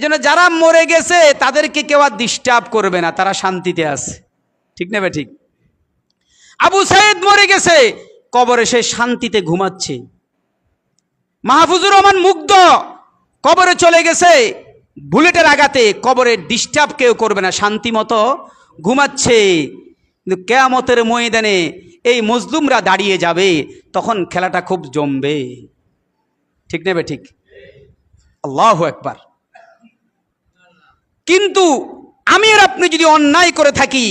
এই জন্য যারা মরে গেছে, তাদেরকে কেউ আর ডিস্টার্ব করবে না, তারা শান্তিতে আছে। ঠিক নেবে ঠিক? আবু সাইদ মরে গেছে, কবরে সে শান্তিতে ঘুমাচ্ছে। মাহফুজুর রহমান মুগ্ধ, কবরে চলে গেছে, বুলেটের আঘাতে কবরে ডিস্টার্ব কেউ করবে না, শান্তি মতো ঘুমাচ্ছে। কিন্তু কেয়ামতের ময়দানে এই মজলুমরা দাঁড়িয়ে যাবে, তখন খেলাটা খুব জমবে। ঠিক নেবে ঠিক? আল্লাহ একবার কিন্তু আমি আর আপনি যদি অন্যায় করে থাকি,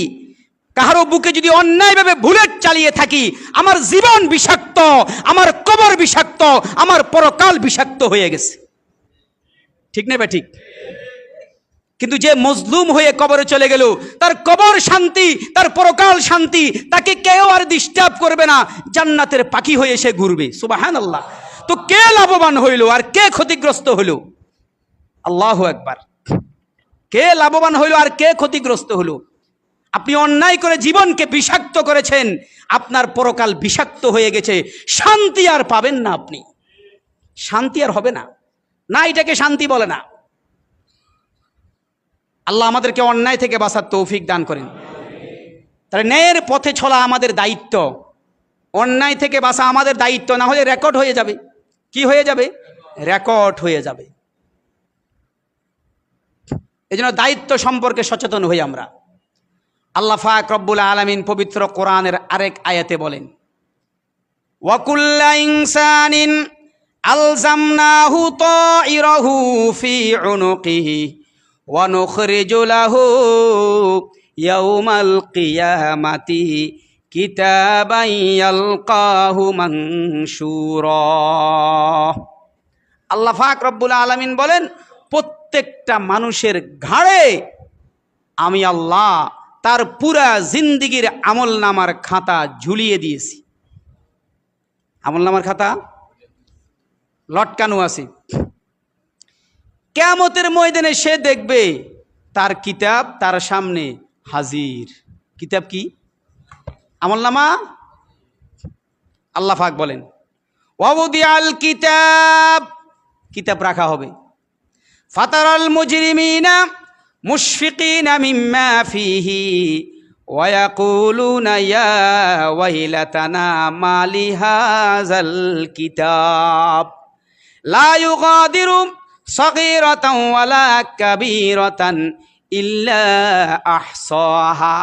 কাহারো বুকে যদি অন্যায়ভাবে বুলেট চালিয়ে থাকি, আমার জীবন বিষাক্ত, আমার কবর বিষাক্ত, আমার পরকাল বিষাক্ত হয়ে গেছে। ঠিক নেবে ঠিক কিন্তু যে মজলুম হয়ে কবরে চলে গেল, তার কবর শান্তি, তার পরকাল শান্তি, তাকে কেউ আর ডিস্টার্ব করবে না, জান্নাতের পাখি হয়ে সে ঘুরবে সুবাহান আল্লাহ তো কে লাভবান হইল আর কে ক্ষতিগ্রস্ত হইল? আল্লাহ একবার কে লাভবান হইল আর কে ক্ষতিগ্রস্ত হলো আপনি অন্যায় করে জীবনকে বিষাক্ত করেছেন, আপনার পরকাল বিষাক্ত হয়ে গেছে। শান্তি আর পাবেন না আপনি। শান্তি আর হবে না। না এটাকে শান্তি বলে না। আল্লাহ আমাদেরকে অন্যায় থেকে বাঁচার তৌফিক দান করেন। তাহলে ন্যায়ের পথে ছলা আমাদের দায়িত্ব। অন্যায় থেকে বাঁচা আমাদের দায়িত্ব, না হলে রেকর্ড হয়ে যাবে। কি হয়ে যাবে? রেকর্ড হয়ে যাবে। এই জন্য দায়িত্ব সম্পর্কে সচেতন হই আমরা। আল্লাহ ফাক রব্বুল আলমিন পবিত্র কোরআনের আরেক আয়াতে বলেন ওয়াকুল্লা ইনসানিন আলজামনাহু তাইরাহু ফি উনুকিহি ওয়া নুখরিজু লাহু ইয়াউমাল কিয়ামাতি কিতাবান ইয়ালকাহু মানশুরা। আল্লাহ ফাক রব্বুল আলমিন বলেন প্রত্যেকটা মানুষের ঘাড়ে আমি আল্লাহ তার পুরা জিন্দিগির আমল নামার খাতা ঝুলিয়ে দিয়েছি। আমল নামার খাতা? লটকানো আছে। কেমতের ময়দানে সে দেখবে তার কিতাব তার সামনে হাজির। কিতাব কি? আমল নামা আল্লাহ ফাক বলেন ওয়াবুদিয়াল কিতাব। কিতাব রাখা হবে। ফাতারাল মুজরিমিনা মুশফিকিনা মিম্মা ফিহি ওয়ায়াকুলুনা ইয়া ওয়াইলাতানা মালি হাযাল কিতাব। লা ইউগাদিরু সগীরাতান ওয়ালা কাবীরাতান ইল্লা আহসাহা।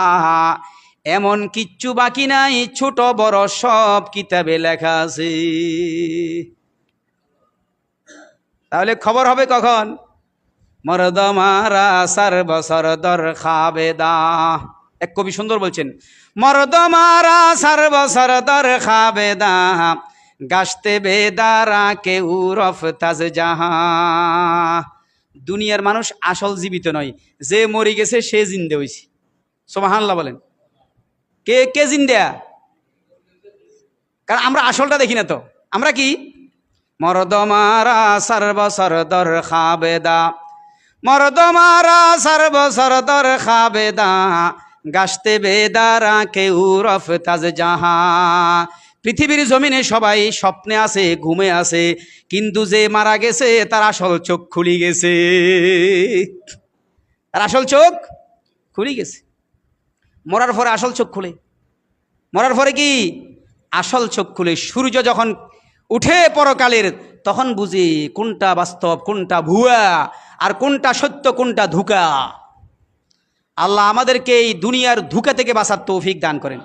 এমন কিচ্ছু বাকি নাই, ছোট বড় সব কিতাবে লেখা আছে। তাহলে খবর হবে কখন? মরদ মারা সার বসর খাবেদা। এক কবি সুন্দর বলছেন, মরদ মারা সার বসর দর খাবেদা, গাছতে বেদারা কে উরফ তাজ জাহা। দুনিয়ার মানুষ আসল জীবিত নয়, যে মরে গেছে সে জিন্দে হয়েছে সোমাহান্লা বলেন। কে কে জিন্দা? কারণ আমরা আসলটা দেখি না তো। আমরা কি? মরদ মারা সর্ব সরদর খাবেদা। মরদ মারা সর্ব সরদর খাবেদা, গাছতে বেদারা কেউ রফ তাজ জাহা। পৃথিবীর জমিনে সবাই স্বপ্নে আছে, ঘুমে আছে, কিন্তু যে মারা গেছে, তার আসল চোখ খুলি গেছে। তার আসল চোখ খুলি গেছে। মরার পরে আসল চোখ খুলে। মরার পরে কি? আসল চোখ খুলে। সূর্য যখন উঠে পরকালের, তখন বুঝি কোনটা বাস্তব, কোনটা ভুয়া। আর কোনটা সত্য, কোনটা ধোঁকা? আল্লাহ আমাদেরকে এই দুনিয়ার ধোঁকা থেকে বাঁচার তৌফিক দান করেন।